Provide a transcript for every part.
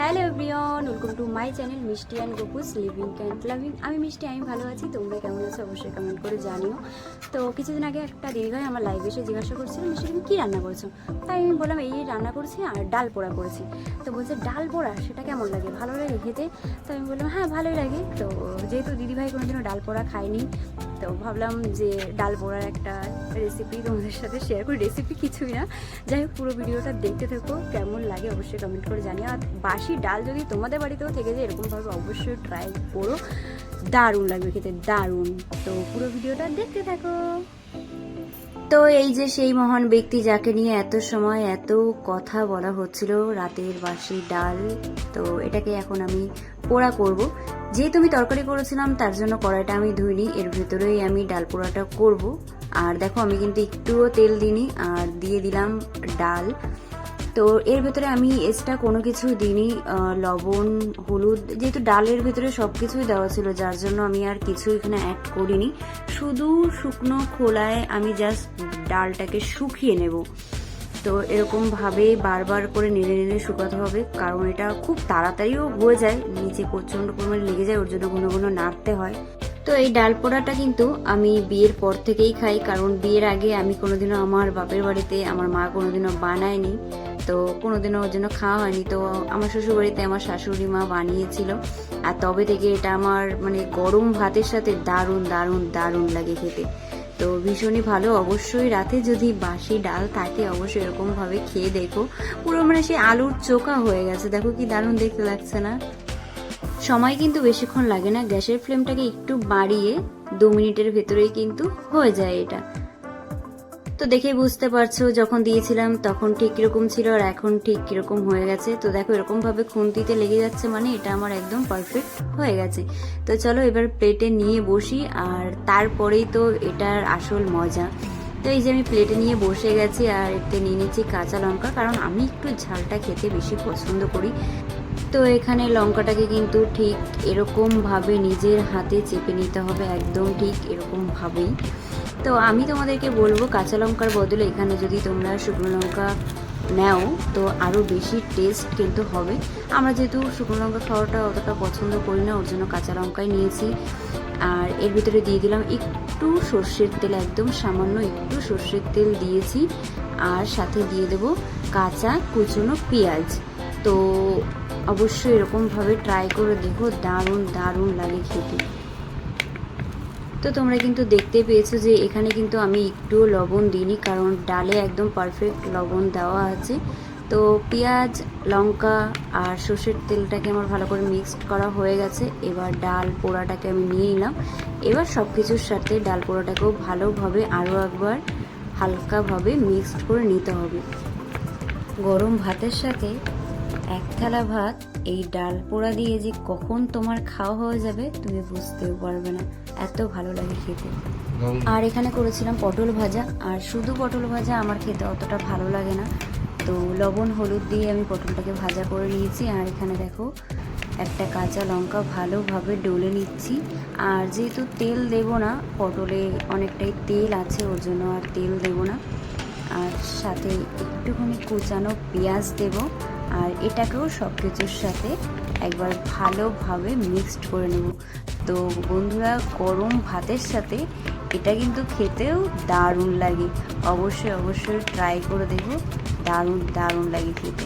Hello everyone, welcome to my channel Mishti and Gopus living can't loving. আমি মিষ্টি, আমি ভালো আছি, তোমরা কেমন আছো অবশ্যই কমেন্ট করে জানিও। তো কিছুদিন আগে একটা দিদিভাই আমার লাইভ এসে জিজ্ঞাসা করছিল, মিষ্টি, তুমি কী রান্না করছ? তাই আমি বললাম, এই রান্না করছি আর ডাল পোড়া করেছি। তো বলছে, ডাল পোড়া? সেটা কেমন লাগে? ভালো লাগে খেতে? তো আমি বললাম হ্যাঁ ভালোই লাগে। তো যেহেতু দিদিভাই কোনোদিনও ডাল পোড়া খায়নি তো ভাবলাম যে ডাল পোড়ার একটা রেসিপি তোমাদের সাথে শেয়ার করি। রেসিপি কিছুই না। যাই হোক, পুরো ভিডিওটা দেখতে থাকো। কেমন লাগে অবশ্যই কমেন্ট করে জানিও। আর বাসি ডাল যদি তোমাদের বাড়িতেও থেকে যায়, এরকমভাবে অবশ্যই ট্রাই করো। দারুণ লাগবে খেতে, দারুণ। তো পুরো ভিডিওটা দেখতে থাকো। তো এই যে সেই মহান ব্যক্তি যাকে নিয়ে এত সময় এত কথা বলা হচ্ছিল, রাতের বাসি ডাল, তো এটাকে এখন আমি পোড়া করব। যেহেতু আমি তরকারি করেছিলাম, তার জন্য কড়াইটা আমি ধুইনি। এর ভেতরেই আমি ডাল পোড়াটা করব। আর দেখো, আমি কিন্তু একটুও তেল দিইনি, আর দিয়ে দিলাম ডাল। তো এর ভেতরে আমি এক্সট্রা কোনো কিছু দিইনি লবণ, হলুদ, যেহেতু ডালের ভেতরে সব কিছুই দেওয়া ছিল, যার জন্য আমি আর কিছু এখানে অ্যাড করিনি। শুধু শুকনো খোলায় আমি জাস্ট ডালটাকে শুকিয়ে নেব। তো এরকমভাবে বারবার করে নেড়ে নেড়ে শুকাতে হবে। কারণ এটা খুব তাড়াতাড়িও হয়ে যায়, নিচে প্রচণ্ড পরিমাণে লেগে যায়, ওর জন্য ঘন ঘন নাড়তে হয়। তো এই ডাল পোড়াটা কিন্তু আমি বিয়ের পর থেকেই খাই, কারণ বিয়ের আগে আমি কোনোদিনও আমার বাপের বাড়িতে, আমার মা কোনোদিনও বানায়নি। তো কোনোদিনও ওর জন্য খাওয়া হয়নি। তো আমার শ্বশুর বাড়িতে আমার শাশুড়ি মা বানিয়েছিল। আর তবে থেকে এটা আমার মানে গরম ভাতের সাথে দারুণ দারুণ দারুণ লাগে খেতে। তো ভীষণই ভালো। অবশ্যই রাতে যদি বাসি ডাল থাকে, অবশ্যই এরকমভাবে খেয়ে দেখো। পুরো মানে সেই আলুর চোখা হয়ে গেছে। দেখো কি দারুণ দেখতে লাগছে না? সময় কিন্তু বেশিক্ষণ লাগে না। গ্যাসের ফ্লেমটাকে একটু বাড়িয়ে দু মিনিটের ভেতরেই কিন্তু হয়ে যায় এটা। তো দেখে বুঝতে পারছ, যখন দিয়েছিলাম তখন ঠিক কীরকম ছিল আর এখন ঠিক কীরকম হয়ে গেছে। তো দেখো এরকম ভাবে খুন্তিতে লেগে যাচ্ছে মানে এটা আমার একদম পারফেক্ট হয়ে গেছে। তো চলো এবার প্লেটে নিয়ে বসি আর তারপরেই তো এটার আসল মজা। তো এই যে আমি প্লেটে নিয়ে বসে গেছি আর এতে নিয়ে নিচ্ছি কাঁচা লঙ্কা, কারণ আমি একটু ঝালটা খেতে বেশি পছন্দ করি। তো এখানে লঙ্কাটাকে কিন্তু ঠিক এরকম ভাবে নিজের হাতে চেপে নিতে হবে, একদম ঠিক এরকম ভাবেই তো আমি তোমাদেরকে বলব কাঁচা লঙ্কার বদলে এখানে যদি তোমরা শুকনো লঙ্কা নাও, তো আরও বেশি টেস্ট কিন্তু হবে। আমরা যেহেতু শুকনো লঙ্কা খাওয়াটা অতটা পছন্দ করি না, ওর জন্য কাঁচা লঙ্কাই নিয়েছি। আর এর ভিতরে দিয়ে দিলাম একটু সর্ষের তেল, একদম সামান্য একটু সর্ষের তেল দিয়েছি। আর সাথে দিয়ে দেব কাঁচা কুচনো পেঁয়াজ। তো অবশ্যই এরকমভাবে ট্রাই করে দেখো, দারুণ দারুণ লাগে খেতে। তো তোমরা কিন্তু দেখতে পেয়েছ যে এখানে কিন্তু আমি একটুও লবণ দিইনি, কারণ ডালে একদম পারফেক্ট লবণ দেওয়া আছে। তো পেঁয়াজ, লঙ্কা আর সর্ষের তেলটাকে আমার ভালো করে মিক্সড করা হয়ে গেছে। এবার ডাল পোড়াটাকে আমি নিয়ে নিলাম। এবার সব কিছুর সাথে ডাল পোড়াটাকেও ভালোভাবে আরও একবার হালকাভাবে মিক্সড করে নিতে হবে। গরম ভাতের সাথে এক থালা ভাত, এই ডাল পোড়া দিয়ে যে কখন তোমার খাওয়া হয়ে যাবে তুমি বুঝতেও পারবে না। এত ভালো লাগে খেতে। আর এখানে করেছিলাম পটল ভাজা আর শুধু পটল ভাজা আমার খেতে অতটা ভালো লাগে না। তো লবণ হলুদ দিয়ে আমি পটলটাকে ভাজা করে নিয়েছি আর এখানে দেখো একটা কাঁচা লঙ্কা ভালোভাবে ডলে নিচ্ছি। আর যেহেতু তেল দেব না পটলে অনেকটাই তেল আছে ওর জন্য আর তেল দেব না। আর সাথে একটুখানি কুচানো পেঁয়াজ দেব আর এটাকেও সব কিছুর সাথে একবার ভালোভাবে মিক্সড করে নেব। তো বন্ধুরা, গরম ভাতের সাথে এটা কিন্তু খেতেও দারুণ লাগে। অবশ্যই অবশ্যই ট্রাই করে দেখো, দারুণ দারুণ লাগে খেতে।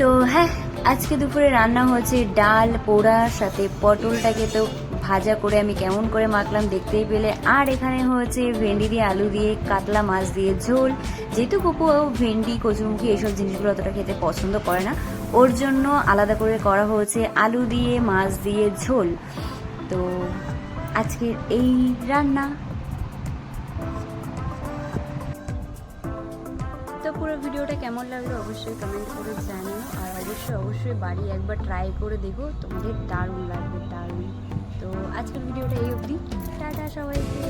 তো হ্যাঁ আজকে দুপুরে রান্না হচ্ছে ডাল পোড়া সাথে পটলটাকে তো ভাজা করে আমি কেমন করে মাখলাম দেখতেই পেলে। আর এখানে হয়েছে ভেন্ডি দিয়ে আলু দিয়ে, কাতলা মাছ দিয়ে ঝোল। যেহেতু পপু ভেন্ডি, কচুমুখী এইসব জিনিসগুলো অতটা খেতে পছন্দ করে না, ওর জন্য আলাদা করে করা হয়েছে আলু দিয়ে, মাছ দিয়ে ঝোল। তো আজকের এই রান্না। তো পুরো ভিডিওটা কেমন লাগল অবশ্যই কমেন্ট করে জানিও। অবশ্যই অবশ্যই বাড়ি একবার ট্রাই করে দেখো, তোমাদের দারুণ লাগবে, দারুণ। তো আজকের ভিডিওটা এই অবধি। টাটা সবাইকে।